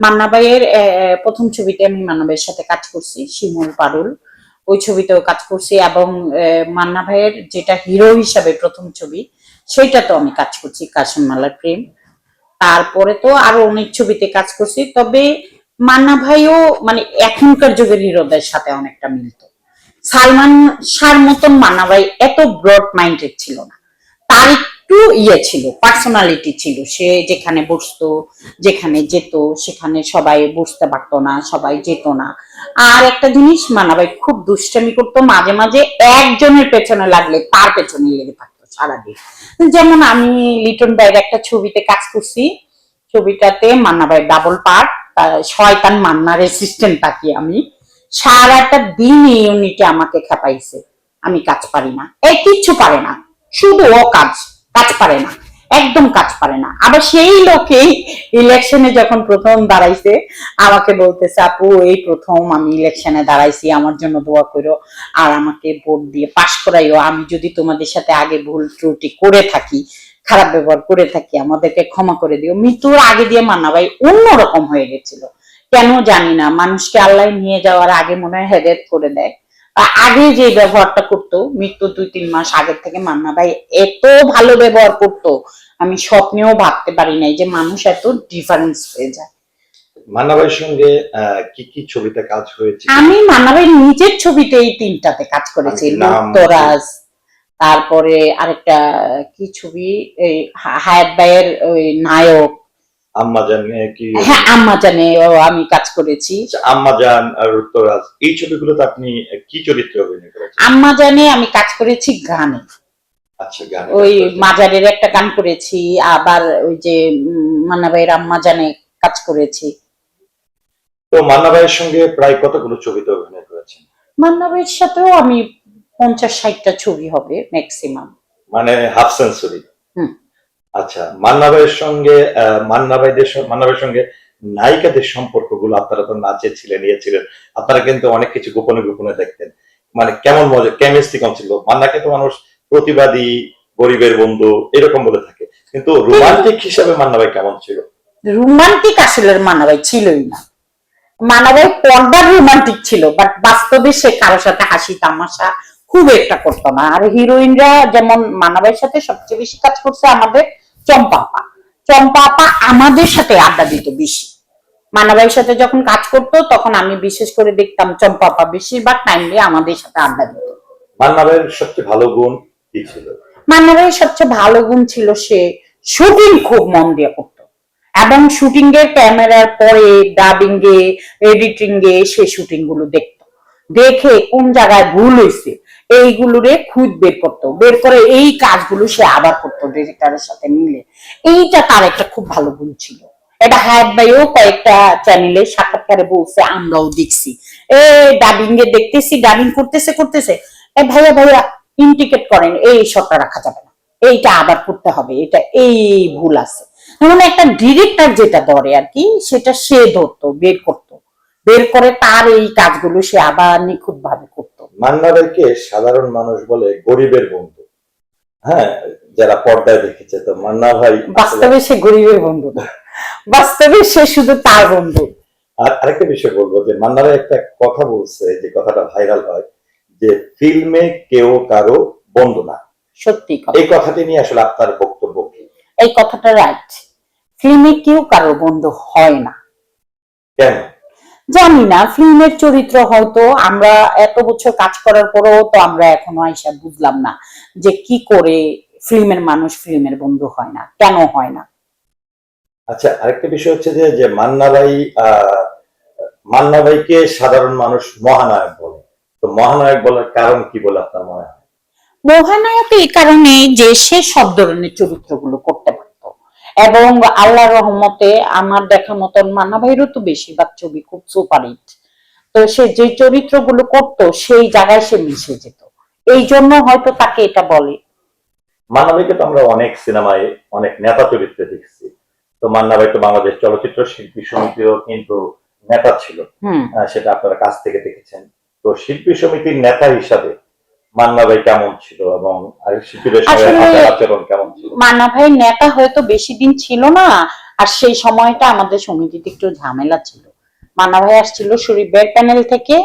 মান্না ভাইয়ের প্রথম ছবিতে আমি মান্না ভাইয়ের সাথে কাজ করছি, শিমুল পারুল। ওই ছবিতেও কাজ করছি এবং মান্না ভাইয়ের যেটা হিরো হিসাবে প্রথম ছবি, সেইটাতেও আমি কাজ করছি, কাশিম মালার প্রেম। তারপরে তো আরও অনেক ছবিতে কাজ করছি, তবে মান্না ভাইও মানে এখনকার যুগের হিরোদের সাথে অনেকটা মিলতো। সালমান শাহর মতন মান্না ভাই এত ব্রড মাইন্ডেড ছিল না। তার একটু ইয়ে ছিল পার্সোনালিটি ছিল। সে যেখানে বসতো, যেখানে যেত, সেখানে সবাই বসতে পারতো না, সবাই যেত না। আর একটা জিনিস মানা ভাই খুব দুষ্টামি করতো, মাঝে মাঝে একজনের পেছনে লাগলে তার পেছনে লেগে থাকতো সারাদিন। যেমন আমি লিটন ভাইয়ের একটা ছবিতে কাজ করছি, ছবিটাতে মান্না ভাই ডাবল পার্ট শয়তান মান্নার অ্যাসিস্ট্যান্ট থাকি আমি। সারাটা দিন ইউনিটে আমাকে খেপাইছে। আমি কাজ পারি না। এই কিচ্ছু পারে না। শুধু ও কাজ কাজ পারে না, একদম কাজ পারে না। আবার সেই লোকেই ইলেকশনে যখন প্রথম দাঁড়াইছে, আমাকে বলতেছে, আপু, এই প্রথম আমি ইলেকশনে দাঁড়াইছি, আমার জন্য দোয়া করো আর আমাকে ভোট দিয়ে পাশ করাইও। আমি যদি তোমাদের সাথে আগে ভুল ত্রুটি করে থাকি, খারাপ ব্যবহার করে থাকি, আমাদেরকে ক্ষমা করে দিও। মৃত্যুর আগে দিয়ে মান্না ভাই অন্যরকম হয়ে গেছিল। কেন জানি না, মানুষকে আল্লাহ নিয়ে যাওয়ার আগে মনে হয় হেদায়ত করে দেয়। আগে যে ব্যবহারটা করতো মৃত্যু দুই তিন মাস আগের থেকে মান্না ভাই এত ভালো ব্যবহার করতো আমি স্বপ্নেও ভাবতে পারি নাই যে মানুষ এত ডিফারেন্স হয়ে যায়। মান্না ভাইয়ের সঙ্গে কি কি ছবিতে কাজ হয়েছে? আমি মান্না ভাই নিজের ছবিতে এই তিনটাতে কাজ করেছি লুপ্তরাজ তারপরে আরেকটা কি ছবি? এই হায়াত ভাইয়ের ওই নায়ক আম্মা জান এ, কি? হ্যাঁ আম্মা জানে ও আমি কাজ করেছি। আম্মা জান আর উত্তরাজ এই ছবিগুলোতে আপনি কি চরিত্রে অভিনয় করেছেন? আম্মা জানে আমি কাজ করেছি গানে। আচ্ছা গান ওই মাজারের একটা গান করেছি আবার ওই যে উম, মান্না ভাইয়ের আম্মা জানে কাজ করেছি। তো মান্না ভাইয়ের সঙ্গে প্রায় কতগুলো ছবিতে অভিনয় করেছেন? মান্না ভাইয়ের সাথেও আমি পঞ্চাশ ষাটটা ছবি হবে ম্যাক্সিমাম মানে হাফ সেঞ্চুরি। আচ্ছা মান্না ভাইয়ের সঙ্গে মান্না মান্না ভাইয়ের সঙ্গে নায়িকাদের আপনারা তো নাচে ইয়ে ছিলেন, আপনারা কিন্তু অনেক কিছু গোপনে গোপনে দেখতেন। মানে কেমন মজা, কেমিস্ট্রি কম ছিল। মান্নাকে তো মানুষ প্রতিবাদী, গরিবের বন্ধু, এরকম বলে থাকে। কিন্তু রোমান্টিক হিসাবে মান্না ভাই কেমন ছিল? রোমান্টিক আসলে মানাবাই ছিলই না। মানাবাই পর্দার রোমান্টিক ছিল, বাট বাস্তবে সে কারোর সাথে হাসি তামাশা খুব একটা করতো না। আর হিরোইনরা যেমন মানাবাইয়ের সাথে সবচেয়ে বেশি কাজ করছে আমাদের চম্পা আপা চম্পা আপা আমাদের সাথে আড্ডা দিত বেশি। মানাবাইয়ের সাথে যখন কাজ করতো তখন আমি বিশেষ করে দেখতাম চম্পা আপা বেশিরভাগ টাইম দিয়ে আমাদের সাথে আড্ডা দিত। মান্না ভাইয়ের সবচেয়ে ভালো গুণ কি ছিল? মান্নাভাইয়ের সবচেয়ে ভালো গুণ ছিল সে শুটিং খুব মন দিয়ে করতো। এবং শুটিং এর ক্যামেরার পরে ডাবিং এ এডিটিং এ সে শুটিংগুলো দেখতো। দেখে কোন জায়গায় ভুল হয়েছে এইগুলোরে খুঁজ বের করতো। বের করে এই কাজগুলো সে আবার করতো ডিরেক্টরের সাথে মিলে। এইটা তার একটা খুব ভালো গুণ ছিল। এটা হায়াত ভাইও কয়েকটা চ্যানেলে সাক্ষাৎকারে বলছে, আমরাও দেখছি। এ ডাবিং এ দেখতেছি ডাবিং করতেছে করতেছে। এ, ভাইয়া ভাইয়া ইন্ডিকেট করেন, এই শটটা রাখা যাবে না। এইটা আবার করতে হবে, এটা এই ভুল আছে। মানে একটা ডিরেক্টর যেটা ধরে আর কি, সেটা সে ধরতো, বের করতো। বের করে তার এই কাজগুলো সে আবার নিখুঁত ভাবে করতো মান্না সাধারণ মানুষ বলে গরিবের বন্ধু। হ্যাঁ যারা পর্দায় দেখেছে তো মান্না ভাই বাস্তবে সে গরিবের বন্ধু বাস্তবে সে শুধু তার বন্ধু। আর আরেকটা বিষয় বলব যে মান্না ভাই একটা কথা বলছে যে কথাটা ভাইরাল হয় যে ফিল্মে কেউ কারও বন্ধু না। সত্যি এই কথাটি নিয়ে আসলে আপনার বক্তব্য কি? এই কথাটা রাইট ফিল্মে কেউ কারও বন্ধু হয় না। কেন? জানি না ফিল্মের চরিত্র হয়তো আমরা এত বছর কাজ করার পরেও তো আমরা এখনও আইসা বুঝলাম না যে কি করে ফিল্মের মানুষ ফিল্মের বন্ধু হয় না কেন হয় না। আচ্ছা আরেকটা বিষয় হচ্ছে যে যে মান্না ভাই আহ, মান্না ভাইকে সাধারণ মানুষ মহানায়ক বলে। তো মহানায়ক বলার কারণ কি বলে আপনার মনে হয়? মহানায়ক এই কারণে যে সে সব ধরনের চরিত্রগুলো করতে এবং আল্লাহ রহমতে আমার দেখা মতন মান্না ভাইয়েরও তো বেশিরভাগ ছবি খুব সুপারহিট তো সে যে চরিত্রগুলো করতো সেই জায়গায় সে মিশে যেত। এই জন্য হয়তো তাকে এটা বলে। মান্না ভাইকে তো আমরা অনেক সিনেমায় অনেক নেতা চরিত্রে দেখছি। তো মান্না ভাই তো বাংলাদেশ চলচ্চিত্র শিল্পী সমিতিরও কিন্তু নেতা ছিল। সেটা আপনারা কাছ থেকে দেখেছেন। তো শিল্পী সমিতির নেতা হিসাবে মান্না ভাই কেমন ছিল এবং শিল্পীদের সঙ্গে আচরণ কেমন ছিল? মান্না ভাই নেতা হয়তো বেশি দিন ছিল না আর সেই সময়টা আমাদের সমিতিতে একটু ঝামেলা ছিল। মান্না ভাই আসছিল শরীফের প্যানেল থেকে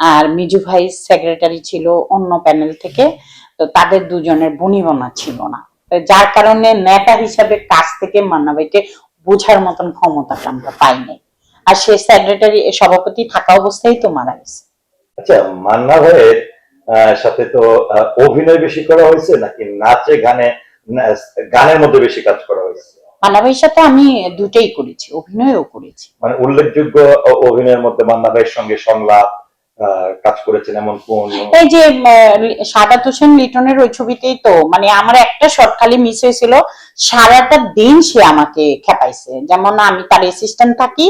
আর মিজু ভাই সেক্রেটারি ছিল অন্য প্যানেল থেকে তো তাদের দুজনের বনিবনা ছিল না। যার কারণে নেতা হিসাবে কাছ থেকে মান্না ভাইকে বোঝার মতন ক্ষমতাটা আমরা পাইনি। আর সে সেক্রেটারি সভাপতি থাকা অবস্থায় তো মারা গেছে। আচ্ছা মান্না ভাইয়ের সাথে তো অভিনয় বেশি করা হয়েছে নাকি নাচে গানে গানের মধ্যে বেশি কাজ করা হয়েছে? সাথে আমি দুটাই করেছি অভিনয়ও করেছি। মানে উল্লেখযোগ্য অভিনয়ের মধ্যে মান্না ভাইয়ের সঙ্গে সংলাপ কাজ করেছেন এমন কোন? এই যে সাদাত হোসেন লিটনের ওই ছবিতেই তো মানে আমার একটা শর্ট খালি মিস হয়েছিল সারাটা দিন সে আমাকে খেপাইছে। যেমন আমি তার অ্যাসিস্ট্যান্ট থাকি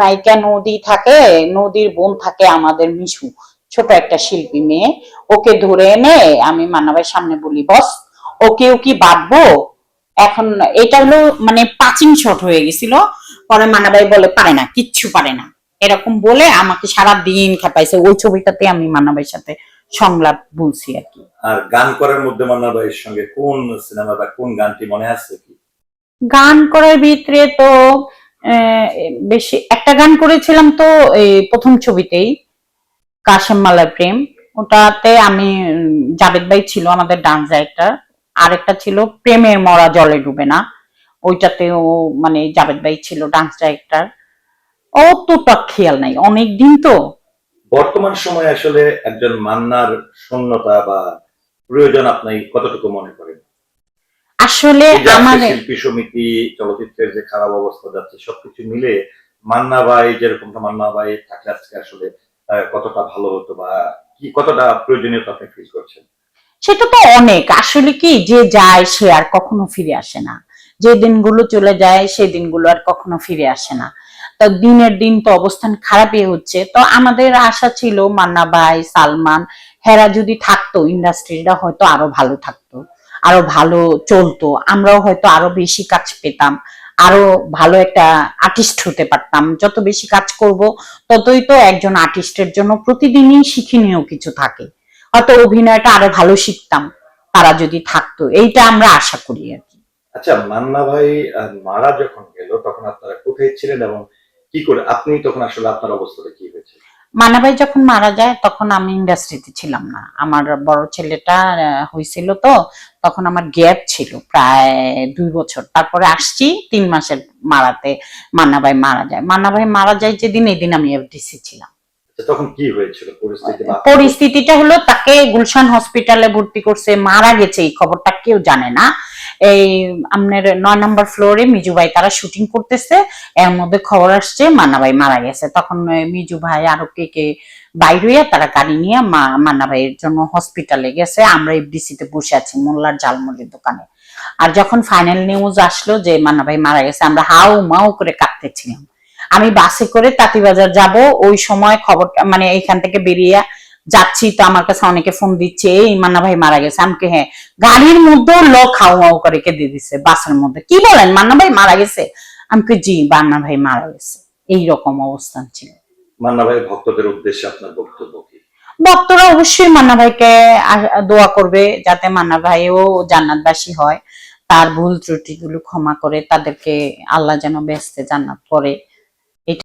নায়িকা নদী থাকে নদীর বোন থাকে আমাদের মিশু। ছোট একটা শিল্পী মেয়ে ওকে ধরে এনে আমি মান্নাবাইয়ের সামনে বলি বস ওকেও কি বাঁধবো? এখন এটা হলো মানে পাচিং শট হয়ে গেছিল। পরে মান্নাবাই বলে পারে না কিচ্ছু পারে না। এরকম বলে আমাকে সারা দিন খেপাইছে। ওই ছবিটাতে আমি মান্নাবাইয়ের সাথে সংলাপ বলছি আর কি। আর গান করার মধ্যে মান্না ভাইয়ের সঙ্গে কোন সিনেমা বা কোন গানটি মনে আছে কি? গান করার ভিতরে তো আহ, বেশি একটা গান করেছিলাম তো এই প্রথম ছবিতেই। কাশেম মালার প্রেম। ওটাতে আমি জাভেদ ভাই ছিল আমাদের ডান্স ডাইরেক্টর আরেকটা ছিল প্রেমের মরা জলে ডুবে না। ওইটাতেও মানে জাভেদ ভাই ছিল ডান্স ডাইরেক্টর তার খেয়াল নাই অনেক দিন তো। বর্তমান সময়ে আসলে একজন মান্নার শূন্যতা বা প্রয়োজন আপনি কতটুকু মনে করেন? আসলে আমাদের শিল্পী সমিতি চলচ্চিত্রের যে খারাপ অবস্থা যাচ্ছে সবকিছু মিলে মান্না ভাই যেরকমটা মান্না ভাই থাকলে আজকে আসলে কতটা ভালো হতো বা কি, কতটা প্রয়োজনীয়তা আপনি ফিল করছেন? সেটা তো অনেক। আসলে কি, যে যায় সে আর কখনো ফিরে আসে না। যে দিনগুলো চলে যায়, সেই দিনগুলো আর কখনো ফিরে আসে না। তো দিনের দিন তো অবস্থান খারাপই হচ্ছে। তো আমাদের আশা ছিল মান্না ভাই, সালমান, হেরা যদি থাকতো, ইন্ডাস্ট্রিটা হয়তো আরও ভালো থাকতো, আরও ভালো চলতো। আমরাও হয়তো আরও বেশি কাজ পেতাম। আরও ভালো একটা আর্টিস্ট হতে পারতাম। যত বেশি কাজ করব, ততই তো একজন আর্টিস্টের জন্য প্রতিদিনই শিক্ষণীয় কিছু থাকে। হয়তো অভিনয়টা আরও ভালো শিখতাম, তারা যদি থাকতো। এইটা আমরা আশা করি আর কি। আচ্ছা মান্না ভাই মারা যখন গেল, তখন আপনারা কোথায় ছিলেন এবং কি করে আপনি তখন আসলে আপনার অবস্থাটা কি হয়েছে? মানাভাই যখন মারা যায় তখন আমি ইন্ডাস্ট্রিতে ছিলাম না। আমার বড় ছেলেটা হয়েছিল তো তখন আমার গ্যাপ ছিল প্রায় দুই বছর। তারপরে আসছি তিন মাসের মারাতে মান্নাভাই মারা যায়। মান্নাভাই মারা যায় যেদিন এদিন আমি এফডিসি ছিলাম। তখন কি হয়েছিল? পরিস্থিতিটা হলো তাকে গুলশান হসপিটালে ভর্তি করছে মারা গেছে এই খবরটা কেউ জানে না। এই আপনার নয় নম্বর ফ্লোরে মিজু ভাই তারা শুটিং করতেছে। এর মধ্যে খবর আসছে, মান্না ভাই মারা গেছে। তখন মিজু ভাই আরও কে কে বাইর হইয়া তারা গাড়ি নিয়ে মা- মান্না ভাইয়ের জন্য হসপিটালে গেছে। আমরা এফডিসি তে বসে আছি, মোল্লার জালমুড়ির দোকানে। আর যখন ফাইনাল নিউজ আসলো যে মান্না ভাই মারা গেছে, আমরা হাউ মাউ করে কাঁদতেছিলাম। আমি বাসে করে তাঁতিবাজার যাব, ওই সময় খবরটা মানে এইখান থেকে বেরিয়ে যাচ্ছি তো আমার কাছে অনেকে ফোন দিচ্ছে এই মান্না ভাই মারা গেছে। আমাকে হ্যাঁ। গাড়ির মধ্যেও লোক হাউ হাউ করে কেঁদে দিচ্ছে বাসের মধ্যে। কি বলেন মান্না ভাই মারা গেছে? আমাকে জি মান্না ভাই মারা গেছে। এই রকম অবস্থান ছিল। মান্না ভাই ভক্তদের উদ্দেশ্যে আপনার বক্তব্য কি? ভক্তরা অবশ্যই মান্না ভাইকে দোয়া করবে যাতে মান্না ভাইও জান্নাতবাসী হয়। তার ভুল ত্রুটিগুলো ক্ষমা করে তাদেরকে আল্লাহ যেন বেহেস্তে জান্নাত করে